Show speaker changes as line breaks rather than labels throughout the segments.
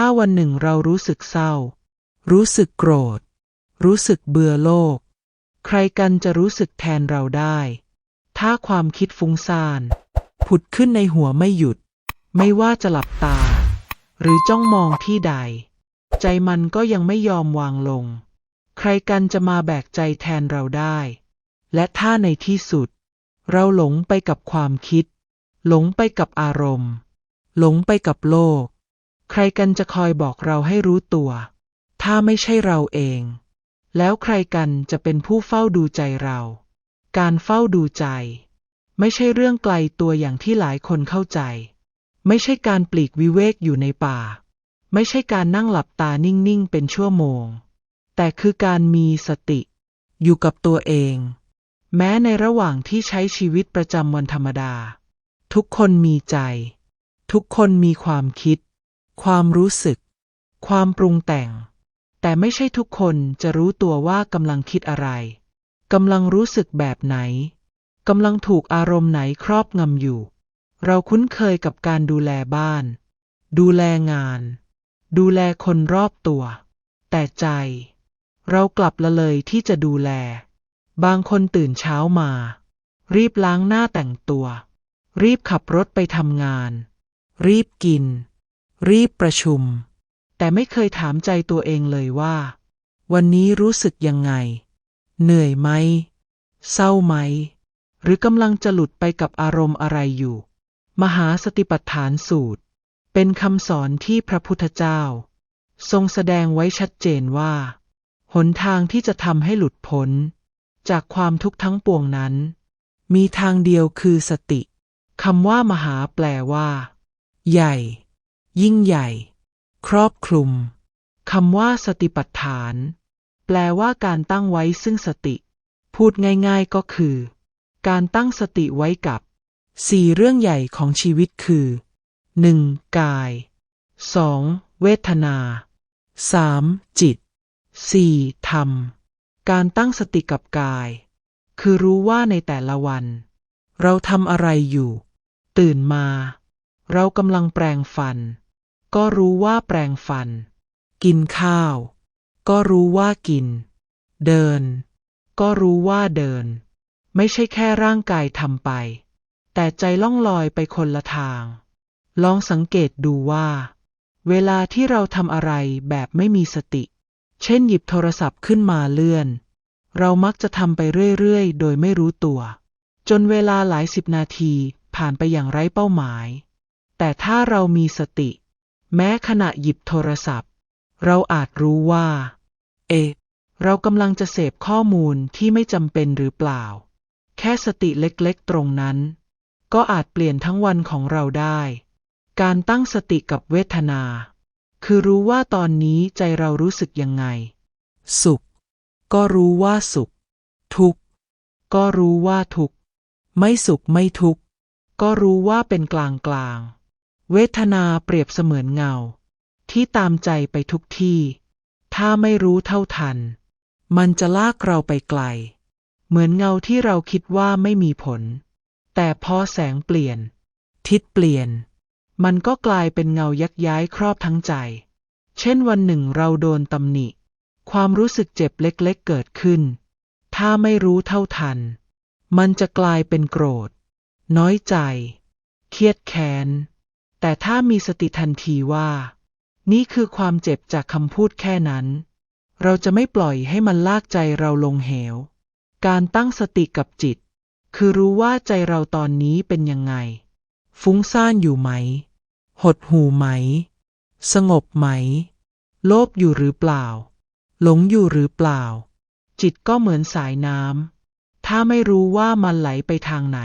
ถ้าวันหนึ่งเรารู้สึกเศร้า รู้สึกโกรธ รู้สึกเบื่อโลก ใครกันจะรู้สึกแทนเราได้ ถ้าความคิดฟุ้งซ่าน ผุดขึ้นในหัวไม่หยุด ไม่ว่าจะหลับตา หรือจ้องมองที่ใด ใจมันก็ยังไม่ยอมวางลง ใครกันจะมาแบกใจแทนเราได้ และถ้าในที่สุด เราหลงไปกับความคิด หลงไปกับอารมณ์ หลงไปกับโลก ใครกันจะคอยบอกเราให้รู้ตัว ถ้าไม่ใช่เราเอง แล้วใครกันจะเป็นผู้เฝ้าดูใจเรา การเฝ้าดูใจ ไม่ใช่เรื่องไกลตัวอย่างที่หลายคนเข้าใจ ไม่ใช่การปลีกวิเวกอยู่ในป่า ไม่ใช่การนั่งหลับตานิ่งๆเป็นชั่วโมง แต่คือการมีสติ อยู่กับตัวเอง แม้ในระหว่างที่ใช้ชีวิตประจำวันธรรมดา ทุกคนมีใจ ทุกคนมีความคิด ความรู้สึก ความปรุงแต่ง แต่ไม่ใช่ทุกคนจะรู้ตัวว่ากำลังคิดอะไรกำลังรู้สึกแบบไหนกำลังถูกอารมณ์ไหนครอบงำอยู่ เราคุ้นเคยกับการดูแลบ้าน ดูแลงาน ดูแลคนรอบตัว แต่ใจ เรากลับละเลยที่จะดูแล บางคนตื่นเช้ามา รีบล้างหน้าแต่งตัว รีบขับรถไปทำงาน รีบกิน รีบประชุม แต่ไม่เคยถามใจตัวเองเลยว่า วันนี้รู้สึกยังไง เหนื่อยไหม เศร้าไหม หรือกำลังจะหลุดไปกับอารมณ์อะไรอยู่ มหาสติปัฏฐานสูตร เป็นคำสอนที่พระพุทธเจ้า ทรงแสดงไว้ชัดเจนว่า หนทางที่จะทำให้หลุดพ้น จากความทุกข์ทั้งปวงนั้น มีทางเดียวคือสติคำว่ามหาแปลว่า ใหญ่ ยิ่งใหญ่ ครอบคลุมคำว่าสติปัฏฐาน แปลว่าการตั้งไว้ซึ่งสติ พูดง่ายๆก็คือ การตั้งสติไว้กับสี่เรื่องใหญ่ของชีวิตคือ 1. กาย 2. เวทนา 3. จิต 4. ธรรม การตั้งสติกับกาย คือรู้ว่าในแต่ละวัน เราทำอะไรอยู่ ตื่นมา เรากำลังแปรงฟัน ก็รู้ว่าแปรงฟัน กินข้าว ก็รู้ว่ากิน เดิน ก็รู้ว่าเดิน ไม่ใช่แค่ร่างกายทำไป แต่ใจล่องลอยไปคนละทาง ลองสังเกตดูว่า เวลาที่เราทำอะไรแบบไม่มีสติ เช่นหยิบโทรศัพท์ขึ้นมาเลื่อน เรามักจะทำไปเรื่อยๆ โดยไม่รู้ตัว จนเวลาหลายสิบนาทีผ่านไปอย่างไร้เป้าหมาย แต่ถ้าเรามีสติ แม้ขณะหยิบโทรศัพท์ เราอาจรู้ว่า เอะเรากำลังจะเสพข้อมูลที่ไม่จำเป็นหรือเปล่า แค่สติเล็กๆตรงนั้น ก็อาจเปลี่ยนทั้งวันของเราได้ การตั้งสติกับเวทนา คือรู้ว่าตอนนี้ใจเรารู้สึกยังไง สุข ก็รู้ว่าสุข ทุกข์ ก็รู้ว่าทุกข์ ไม่สุขไม่ทุกข์ ก็รู้ว่าเป็นกลางกลาง เวทนาเปรียบเสมือนเงา ที่ตามใจไปทุกที่ ถ้าไม่รู้เท่าทัน มันจะลากเราไปไกล เหมือนเงาที่เราคิดว่าไม่มีผล แต่พอแสงเปลี่ยน ทิศเปลี่ยน มันก็กลายเป็นเงายักย้ายครอบทั้งใจ เช่นวันหนึ่งเราโดนตำหนิ ความรู้สึกเจ็บเล็กๆเกิดขึ้น ถ้าไม่รู้เท่าทัน มันจะกลายเป็นโกรธ น้อยใจ เครียดแค้น แต่ถ้ามีสติทันทีว่า นี่คือความเจ็บจากคำพูดแค่นั้น เราจะไม่ปล่อยให้มันลากใจเราลงเหว การตั้งสติกับจิต คือรู้ว่าใจเราตอนนี้เป็นยังไง ฟุ้งซ่านอยู่ไหม หดหูไหม สงบไหม โลภอยู่หรือเปล่า หลงอยู่หรือเปล่า จิตก็เหมือนสายน้ำถ้าไม่รู้ว่ามันไหลไปทางไหน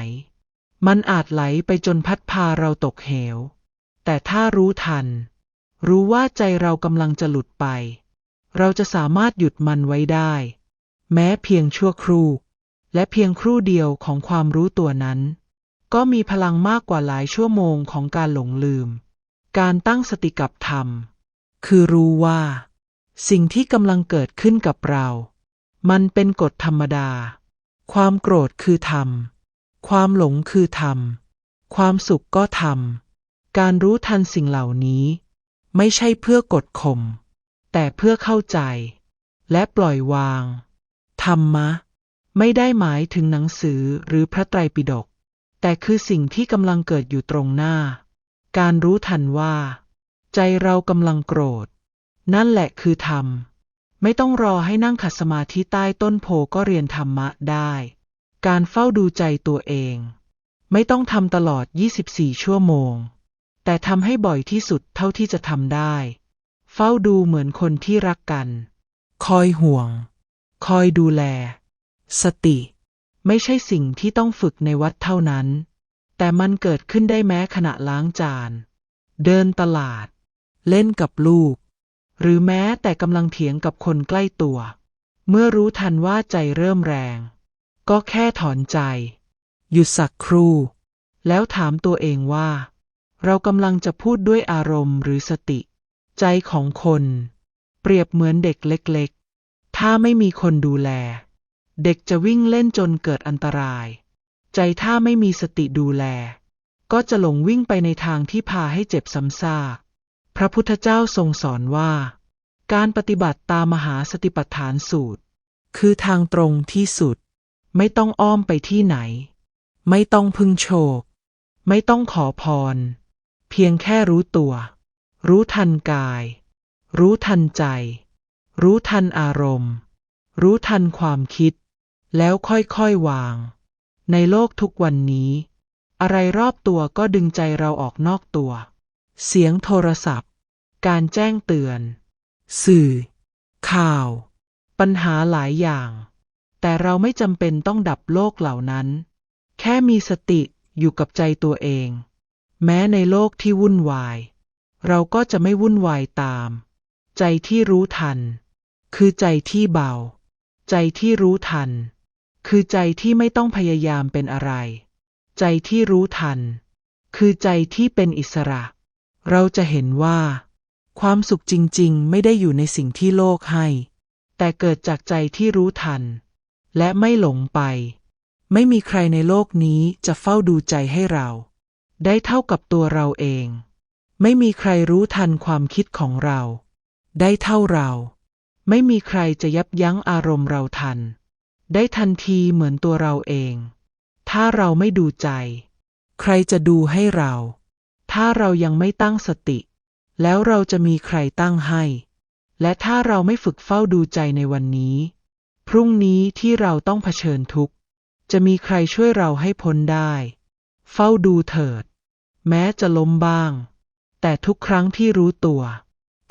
มันอาจไหลไปจนพัดพาเราตกเหว แต่ถ้ารู้ทัน รู้ว่าใจเรากำลังจะหลุดไป เราจะสามารถหยุดมันไว้ได้ แม้เพียงชั่วครู่ และเพียงครู่เดียวของความรู้ตัวนั้น ก็มีพลังมากกว่าหลายชั่วโมงของการหลงลืม การตั้งสติกับธรรม คือรู้ว่า สิ่งที่กำลังเกิดขึ้นกับเรา มันเป็นกฎธรรมดา ความโกรธคือธรรม ความหลงคือธรรม ความสุขก็ธรรม การรู้ทันสิ่งเหล่านี้ ไม่ใช่เพื่อกดข่มแต่เพื่อเข้าใจ และปล่อยวาง ธรรมะ ไม่ได้หมายถึงหนังสือหรือพระไตรปิฎกแต่คือสิ่งที่กำลังเกิดอยู่ตรงหน้า การรู้ทันว่า ใจเรากำลังโกรธ นั่นแหละคือธรรม ไม่ต้องรอให้นั่งขัดสมาธิใต้ต้นโพก็เรียนธรรมะได้ การเฝ้าดูใจตัวเอง ไม่ต้องทำตลอด 24 ชั่วโมง แต่ทำให้บ่อยที่สุดเท่าที่จะทำได้ เฝ้าดูเหมือนคนที่รักกัน คอยห่วง คอยดูแล สติ ไม่ใช่สิ่งที่ต้องฝึกในวัดเท่านั้น แต่มันเกิดขึ้นได้แม้ขณะล้างจาน เดินตลาด เล่นกับลูก หรือแม้แต่กำลังเถียงกับคนใกล้ตัว เมื่อรู้ทันว่าใจเริ่มแรง ก็แค่ถอนใจ หยุดสักครู่ แล้วถามตัวเองว่า เรากำลังจะพูดด้วยอารมณ์หรือสติ ใจของคน เปรียบเหมือนเด็กเล็กๆ ถ้าไม่มีคนดูแล เด็กจะวิ่งเล่นจนเกิดอันตราย ใจถ้าไม่มีสติดูแล ก็จะหลงวิ่งไปในทางที่พาให้เจ็บซ้ำซากพระพุทธเจ้าทรงสอนว่า การปฏิบัติตามมหาสติปัฏฐานสูตร คือทางตรงที่สุด ไม่ต้องอ้อมไปที่ไหน ไม่ต้องพึ่งโชค ไม่ต้องขอพร เพียงแค่รู้ตัว รู้ทันกาย รู้ทันใจ รู้ทันอารมณ์ รู้ทันความคิด แล้วค่อยๆวาง ในโลกทุกวันนี้ อะไรรอบตัวก็ดึงใจเราออกนอกตัว เสียงโทรศัพท์ การแจ้งเตือน สื่อ ข่าว ปัญหาหลายอย่าง แต่เราไม่จำเป็นต้องดับโลกเหล่านั้น แค่มีสติอยู่กับใจตัวเอง แม้ในโลกที่วุ่นวาย เราก็จะไม่วุ่นวายตาม ใจที่รู้ทัน คือใจที่เบา ใจที่รู้ทัน คือใจที่ไม่ต้องพยายามเป็นอะไร ใจที่รู้ทัน คือใจที่เป็นอิสระ เราจะเห็นว่า ความสุขจริงๆ ไม่ได้อยู่ในสิ่งที่โลกให้ แต่เกิดจากใจที่รู้ทัน และไม่หลงไป ไม่มีใครในโลกนี้จะเฝ้าดูใจให้เรา ได้เท่ากับตัวเราเอง ไม่มีใครรู้ทันความคิดของเรา ได้เท่าเรา ไม่มีใครจะยับยั้งอารมณ์เราทัน ได้ทันทีเหมือนตัวเราเอง ถ้าเราไม่ดูใจ ใครจะดูให้เรา ถ้าเรายังไม่ตั้งสติ แล้วเราจะมีใครตั้งให้ และถ้าเราไม่ฝึกเฝ้าดูใจในวันนี้ พรุ่งนี้ที่เราต้องเผชิญทุกข์จะมีใครช่วยเราให้พ้นได้ เฝ้าดูเถิด แม้จะล้มบ้าง แต่ทุกครั้งที่รู้ตัว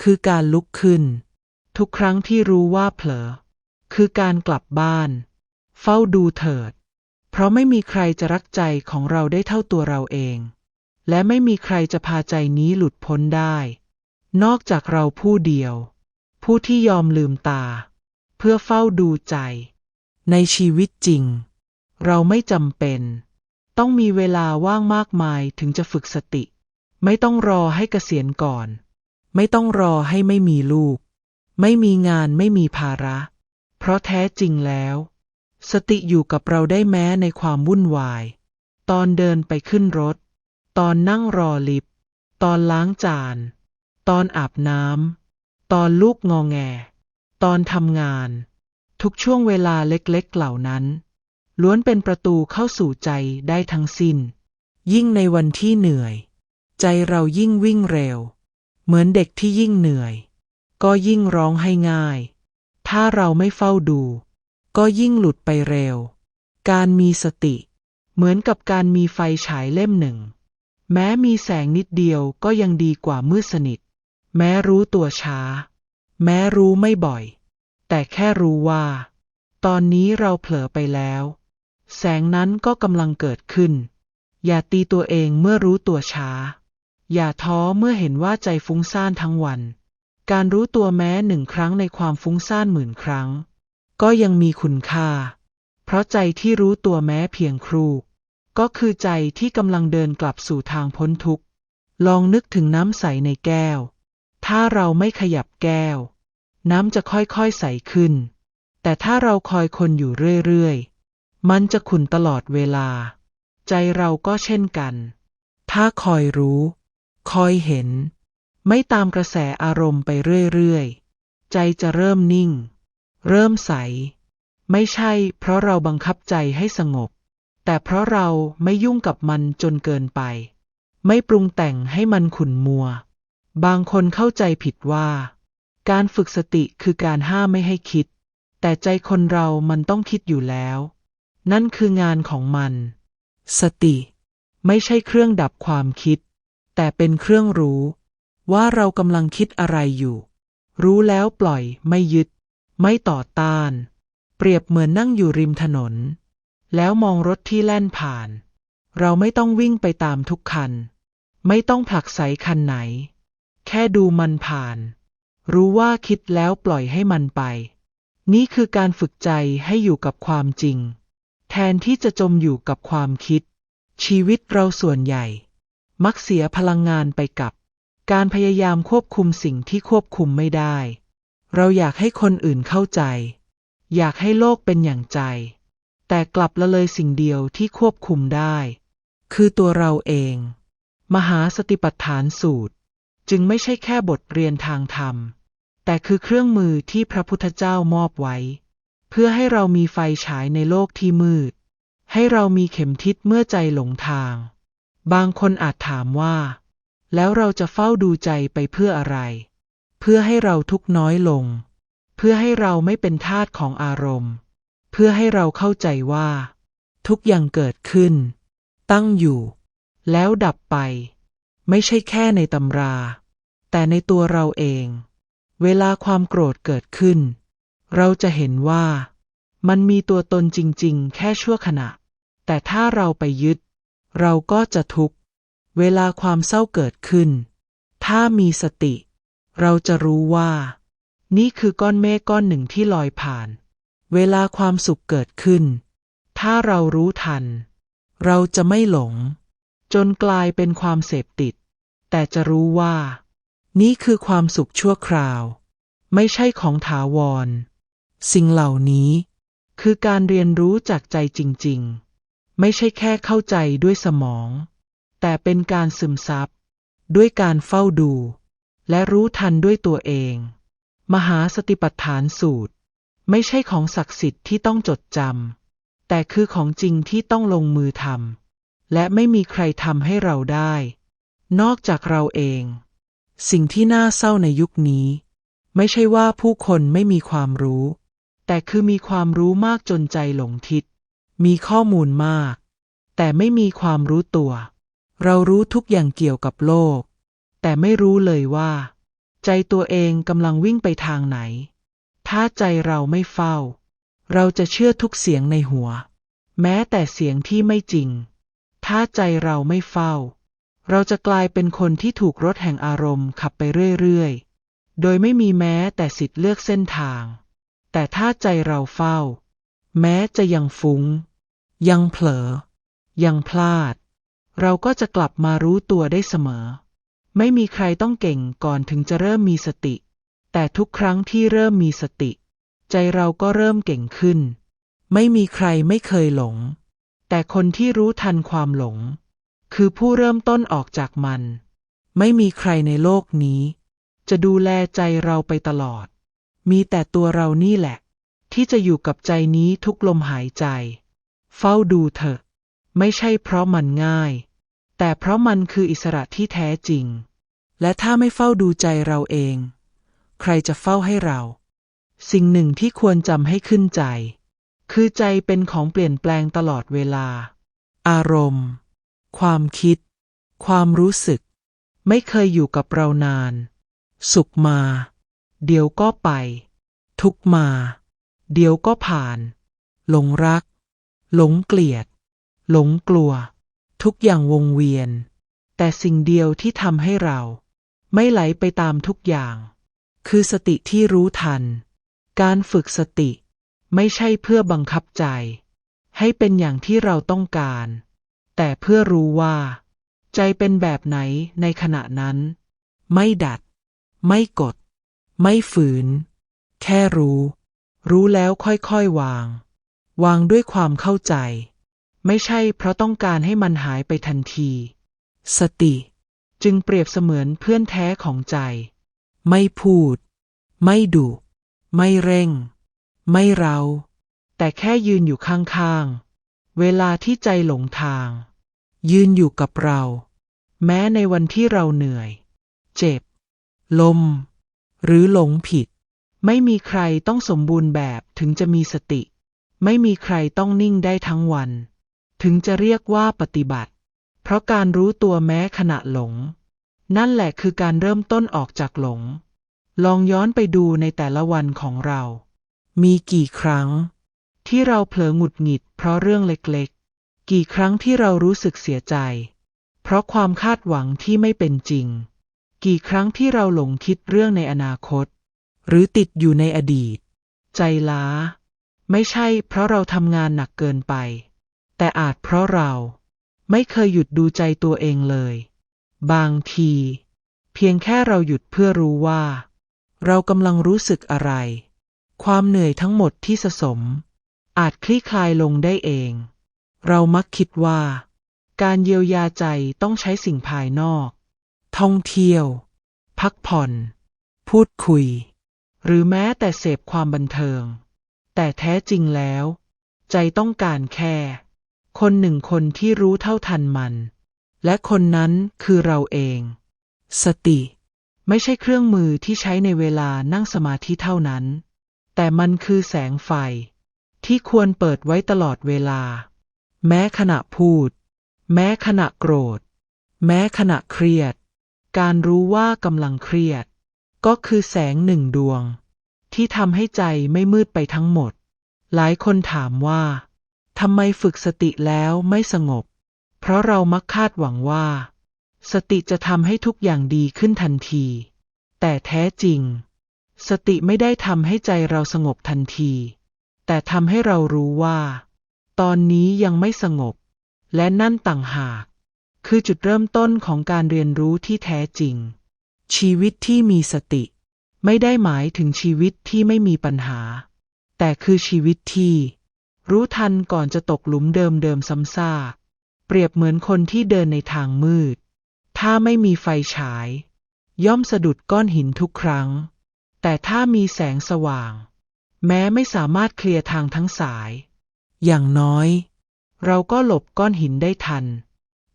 คือการลุกขึ้น ทุกครั้งที่รู้ว่าเผลอ คือการกลับบ้าน เฝ้าดูเถิด เพราะไม่มีใครจะรักใจของเราได้เท่าตัวเราเอง และไม่มีใครจะพาใจนี้หลุดพ้นได้ นอกจากเราผู้เดียว ผู้ที่ยอมลืมตา เพื่อเฝ้าดูใจ ในชีวิตจริง เราไม่จำเป็น ต้องมีเวลาว่างมากมายถึงจะฝึกสติ ไม่ต้องรอให้เกษียณก่อน ไม่ต้องรอให้ไม่มีลูก ไม่มีงานไม่มีภาระ เพราะแท้จริงแล้ว สติอยู่กับเราได้แม้ในความวุ่นวาย ตอนเดินไปขึ้นรถ ตอนนั่งรอลิฟต์ตอนล้างจาน ตอนอาบน้ำตอนลูกงอแง ตอนทำงาน ทุกช่วงเวลาเล็กๆเหล่านั้น ล้วนเป็นประตูเข้าสู่ใจได้ทั้งสิ้น ยิ่งในวันที่เหนื่อย ใจเรายิ่งวิ่งเร็ว เหมือนเด็กที่ยิ่งเหนื่อย ก็ยิ่งร้องให้ง่าย ถ้าเราไม่เฝ้าดู ก็ยิ่งหลุดไปเร็ว การมีสติ เหมือนกับการมีไฟฉายเล่มหนึ่ง แม้มีแสงนิดเดียวก็ยังดีกว่ามืดสนิท แม้รู้ตัวช้า แม้รู้ไม่บ่อย แต่แค่รู้ว่า ตอนนี้เราเผลอไปแล้ว แสงนั้นก็กำลังเกิดขึ้น อย่าตีตัวเองเมื่อรู้ตัวช้า อย่าท้อเมื่อเห็นว่าใจฟุ้งซ่านทั้งวัน การรู้ตัวแม้หนึ่งครั้งในความฟุ้งซ่านหมื่นครั้ง ก็ยังมีคุณค่า เพราะใจที่รู้ตัวแม้เพียงครู่ก็คือใจที่กำลังเดินกลับสู่ทางพ้นทุกข์ ลองนึกถึงน้ำใสในแก้ว ถ้าเราไม่ขยับแก้ว น้ำจะค่อยๆใสขึ้น แต่ถ้าเราคอยคนอยู่เรื่อยๆ มันจะขุ่นตลอดเวลา ใจเราก็เช่นกัน ถ้าคอยรู้ คอยเห็น ไม่ตามกระแสอารมณ์ไปเรื่อยๆ ใจจะเริ่มนิ่ง เริ่มใส ไม่ใช่เพราะเราบังคับใจให้สงบ แต่เพราะเราไม่ยุ่งกับมันจนเกินไป ไม่ปรุงแต่งให้มันขุ่นมัว บางคนเข้าใจผิดว่า การฝึกสติคือการห้ามไม่ให้คิด แต่ใจคนเรามันต้องคิดอยู่แล้ว นั่นคืองานของมัน สติ ไม่ใช่เครื่องดับความคิด แต่เป็นเครื่องรู้ ว่าเรากำลังคิดอะไรอยู่ รู้แล้วปล่อยไม่ยึด ไม่ต่อต้าน เปรียบเหมือนนั่งอยู่ริมถนน แล้วมองรถที่แล่นผ่าน เราไม่ต้องวิ่งไปตามทุกคัน ไม่ต้องผลักไสคันไหน แค่ดูมันผ่าน รู้ว่าคิดแล้วปล่อยให้มันไป นี่คือการฝึกใจให้อยู่กับความจริง แทนที่จะจมอยู่กับความคิด ชีวิตเราส่วนใหญ่ มักเสียพลังงานไปกับ การพยายามควบคุมสิ่งที่ควบคุมไม่ได้ เราอยากให้คนอื่นเข้าใจ อยากให้โลกเป็นอย่างใจ แต่กลับละเลยสิ่งเดียวที่ควบคุมได้ คือตัวเราเอง มหาสติปัฏฐานสูตร จึงไม่ใช่แค่บทเรียนทางธรรม แต่คือเครื่องมือที่พระพุทธเจ้ามอบไว้ เพื่อให้เรามีไฟฉายในโลกที่มืด ให้เรามีเข็มทิศเมื่อใจหลงทาง บางคนอาจถามว่า แล้วเราจะเฝ้าดูใจไปเพื่ออะไร เพื่อให้เราทุกข์น้อยลง เพื่อให้เราไม่เป็นทาสของอารมณ์ เพื่อให้เราเข้าใจว่า ทุกอย่างเกิดขึ้น ตั้งอยู่ แล้วดับไป ไม่ใช่แค่ในตำรา แต่ในตัวเราเอง เวลาความโกรธเกิดขึ้น เราจะเห็นว่า มันมีตัวตนจริง ๆ แค่ชั่วขณะ แต่ถ้าเราไปยึด เราก็จะทุกข์ เวลาความเศร้าเกิดขึ้น ถ้ามีสติ เราจะรู้ว่า นี่คือก้อนเมฆก้อนหนึ่งที่ลอยผ่าน เวลาความสุขเกิดขึ้น ถ้าเรารู้ทัน เราจะไม่หลง จนกลายเป็นความเสพติด แต่จะรู้ว่า นี่คือความสุขชั่วคราว ไม่ใช่ของถาวร สิ่งเหล่านี้ คือการเรียนรู้จากใจจริง ๆ ไม่ใช่แค่เข้าใจด้วยสมอง แต่เป็นการซึมซับ ด้วยการเฝ้าดู และรู้ทันด้วยตัวเอง มหาสติปัฏฐานสูตร ไม่ใช่ของศักดิ์สิทธิ์ที่ต้องจดจำแต่คือของจริงที่ต้องลงมือทำและไม่มีใครทำให้เราได้ นอกจากเราเอง สิ่งที่น่าเศร้าในยุคนี้ ไม่ใช่ว่าผู้คนไม่มีความรู้ แต่คือมีความรู้มากจนใจหลงทิศ มีข้อมูลมาก แต่ไม่มีความรู้ตัว เรารู้ทุกอย่างเกี่ยวกับโลก แต่ไม่รู้เลยว่า ใจตัวเองกำลังวิ่งไปทางไหน ถ้าใจเราไม่เฝ้า เราจะเชื่อทุกเสียงในหัว แม้แต่เสียงที่ไม่จริง ถ้าใจเราไม่เฝ้า เราจะกลายเป็นคนที่ถูกรถแห่งอารมณ์ขับไปเรื่อยๆ โดยไม่มีแม้แต่สิทธิ์เลือกเส้นทาง แต่ถ้าใจเราเฝ้า แม้จะยังฟุง้ง ยังเผลอ ยังพลาด เราก็จะกลับมารู้ตัวได้เสมอ ไม่มีใครต้องเก่งก่อนถึงจะเริ่มมีสติ แต่ทุกครั้งที่เริ่มมีสติ ใจเราก็เริ่มเก่งขึ้น ไม่มีใครไม่เคยหลง แต่คนที่รู้ทันความหลง คือผู้เริ่มต้นออกจากมัน ไม่มีใครในโลกนี้ จะดูแลใจเราไปตลอด มีแต่ตัวเรานี่แหละ ที่จะอยู่กับใจนี้ทุกลมหายใจ เฝ้าดูเถอะ ไม่ใช่เพราะมันง่าย แต่เพราะมันคืออิสระที่แท้จริง และถ้าไม่เฝ้าดูใจเราเอง ใครจะเฝ้าให้เรา สิ่งหนึ่งที่ควรจำให้ขึ้นใจ คือใจเป็นของเปลี่ยนแปลงตลอดเวลา อารมณ์ ความคิด ความรู้สึก ไม่เคยอยู่กับเรานาน สุขมา เดี๋ยวก็ไป ทุกมา เดี๋ยวก็ผ่าน หลงรัก หลงเกลียด หลงกลัว ทุกอย่างวงเวียน แต่สิ่งเดียวที่ทำให้เรา ไม่ไหลไปตามทุกอย่าง คือสติที่รู้ทัน การฝึกสติ ไม่ใช่เพื่อบังคับใจ ให้เป็นอย่างที่เราต้องการ แต่เพื่อรู้ว่า ใจเป็นแบบไหนในขณะนั้น ไม่ดัด ไม่กด ไม่ฝืน แค่รู้ รู้แล้วค่อยๆวาง วางด้วยความเข้าใจ ไม่ใช่เพราะต้องการให้มันหายไปทันที สติ จึงเปรียบเสมือนเพื่อนแท้ของใจ ไม่พูด ไม่ดุ ไม่เร่ง ไม่เรา แต่แค่ยืนอยู่ข้างๆ เวลาที่ใจหลงทาง ยืนอยู่กับเรา แม้ในวันที่เราเหนื่อย เจ็บ ลม หรือหลงผิด ไม่มีใครต้องสมบูรณ์แบบถึงจะมีสติ ไม่มีใครต้องนิ่งได้ทั้งวัน ถึงจะเรียกว่าปฏิบัติ เพราะการรู้ตัวแม้ขณะหลง นั่นแหละคือการเริ่มต้นออกจากหลง ลองย้อนไปดูในแต่ละวันของเรา มีกี่ครั้ง ที่เราเผลอหงุดหงิด เพราะเรื่องเล็กๆ กี่ครั้งที่เรารู้สึกเสียใจ เพราะความคาดหวังที่ไม่เป็นจริง กี่ครั้งที่เราหลงคิดเรื่องในอนาคต หรือติดอยู่ในอดีต ใจล้า ไม่ใช่เพราะเราทำงานหนักเกินไป แต่อาจเพราะเราไม่เคยหยุดดูใจตัวเองเลย บางที เพียงแค่เราหยุดเพื่อรู้ว่า เรากำลังรู้สึกอะไร ความเหนื่อยทั้งหมดที่สะสม อาจคลี่คลายลงได้เอง เรามักคิดว่า การเยียวยาใจต้องใช้สิ่งภายนอก ท่องเที่ยว พักผ่อน พูดคุย หรือแม้แต่เสพความบันเทิง แต่แท้จริงแล้ว ใจต้องการแค่ คนหนึ่งคนที่รู้เท่าทันมัน และคนนั้นคือเราเอง สติ ไม่ใช่เครื่องมือที่ใช้ในเวลานั่งสมาธิเท่านั้น แต่มันคือแสงไฟ ที่ควรเปิดไว้ตลอดเวลา แม้ขณะพูด แม้ขณะโกรธ แม้ขณะเครียด การรู้ว่ากำลังเครียด ก็คือแสงหนึ่งดวง ที่ทำให้ใจไม่มืดไปทั้งหมด หลายคนถามว่าทำไมฝึกสติแล้วไม่สงบ เพราะเรามักคาดหวังว่า สติจะทำให้ทุกอย่างดีขึ้นทันที แต่แท้จริง สติไม่ได้ทำให้ใจเราสงบทันที แต่ทำให้เรารู้ว่า ตอนนี้ยังไม่สงบ และนั่นต่างหาก คือจุดเริ่มต้นของการเรียนรู้ที่แท้จริง ชีวิตที่มีสติ ไม่ได้หมายถึงชีวิตที่ไม่มีปัญหา แต่คือชีวิตที่ รู้ทันก่อนจะตกหลุมเดิมๆซ้ำซากเปรียบเหมือนคนที่เดินในทางมืด ถ้าไม่มีไฟฉาย ย่อมสะดุดก้อนหินทุกครั้ง แต่ถ้ามีแสงสว่าง แม้ไม่สามารถเคลียร์ทางทั้งสาย อย่างน้อย เราก็หลบก้อนหินได้ทัน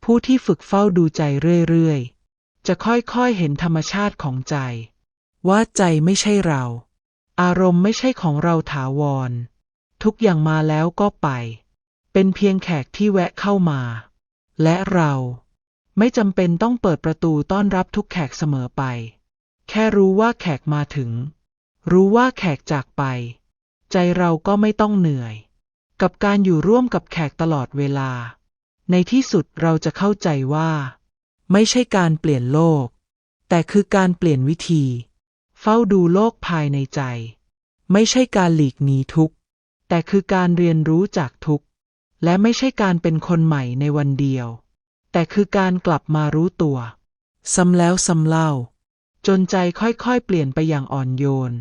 ผู้ที่ฝึกเฝ้าดูใจเรื่อยๆ จะค่อยๆเห็นธรรมชาติของใจ ว่าใจไม่ใช่เรา อารมณ์ไม่ใช่ของเราถาวร ทุกอย่างมาแล้วก็ไป เป็นเพียงแขกที่แวะเข้ามา และเราไม่จำเป็นต้องเปิดประตูต้อนรับทุกแขกเสมอไป แค่รู้ว่าแขกมาถึง รู้ว่าแขกจากไป ใจเราก็ไม่ต้องเหนื่อย กับการอยู่ร่วมกับแขกตลอดเวลา ในที่สุดเราจะเข้าใจว่า ไม่ใช่การเปลี่ยนโลก แต่คือการเปลี่ยนวิธี เฝ้าดูโลกภายในใจ ไม่ใช่การหลีกหนีทุกข์ แต่คือการเรียนรู้จากทุกข์ และไม่ใช่การเป็นคนใหม่ในวันเดียว แต่คือการกลับมารู้ตัว ซ้ำแล้วซ้ำเล่า จนใจค่อยๆ เปลี่ยนไปอย่างอ่อนโยน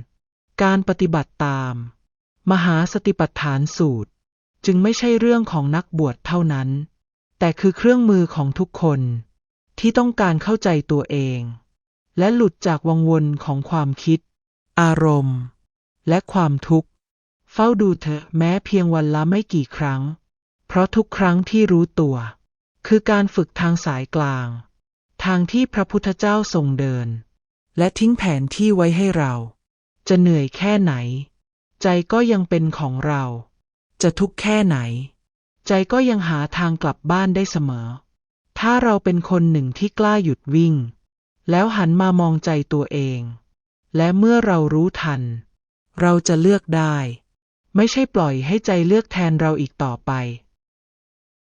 การปฏิบัติตาม มหาสติปัฏฐานสูตร จึงไม่ใช่เรื่องของนักบวชเท่านั้น แต่คือเครื่องมือของทุกคนที่ต้องการเข้าใจตัวเอง และหลุดจากวังวนของความคิด อารมณ์ และความทุกข์ เฝ้าดูเถอแม้เพียงวันละไม่กี่ครั้ง เพราะทุกครั้งที่รู้ตัว คือการฝึกทางสายกลาง ทางที่พระพุทธเจ้าทรงเดิน และทิ้งแผนที่ไว้ให้เรา จะเหนื่อยแค่ไหน ใจก็ยังเป็นของเรา จะทุกข์แค่ไหน ใจก็ยังหาทางกลับบ้านได้เสมอ ถ้าเราเป็นคนหนึ่งที่กล้าหยุดวิ่ง แล้วหันมามองใจตัวเอง และเมื่อเรารู้ทัน เราจะเลือกได้ ไม่ใช่ปล่อยให้ใจเลือกแทนเราอีกต่อไป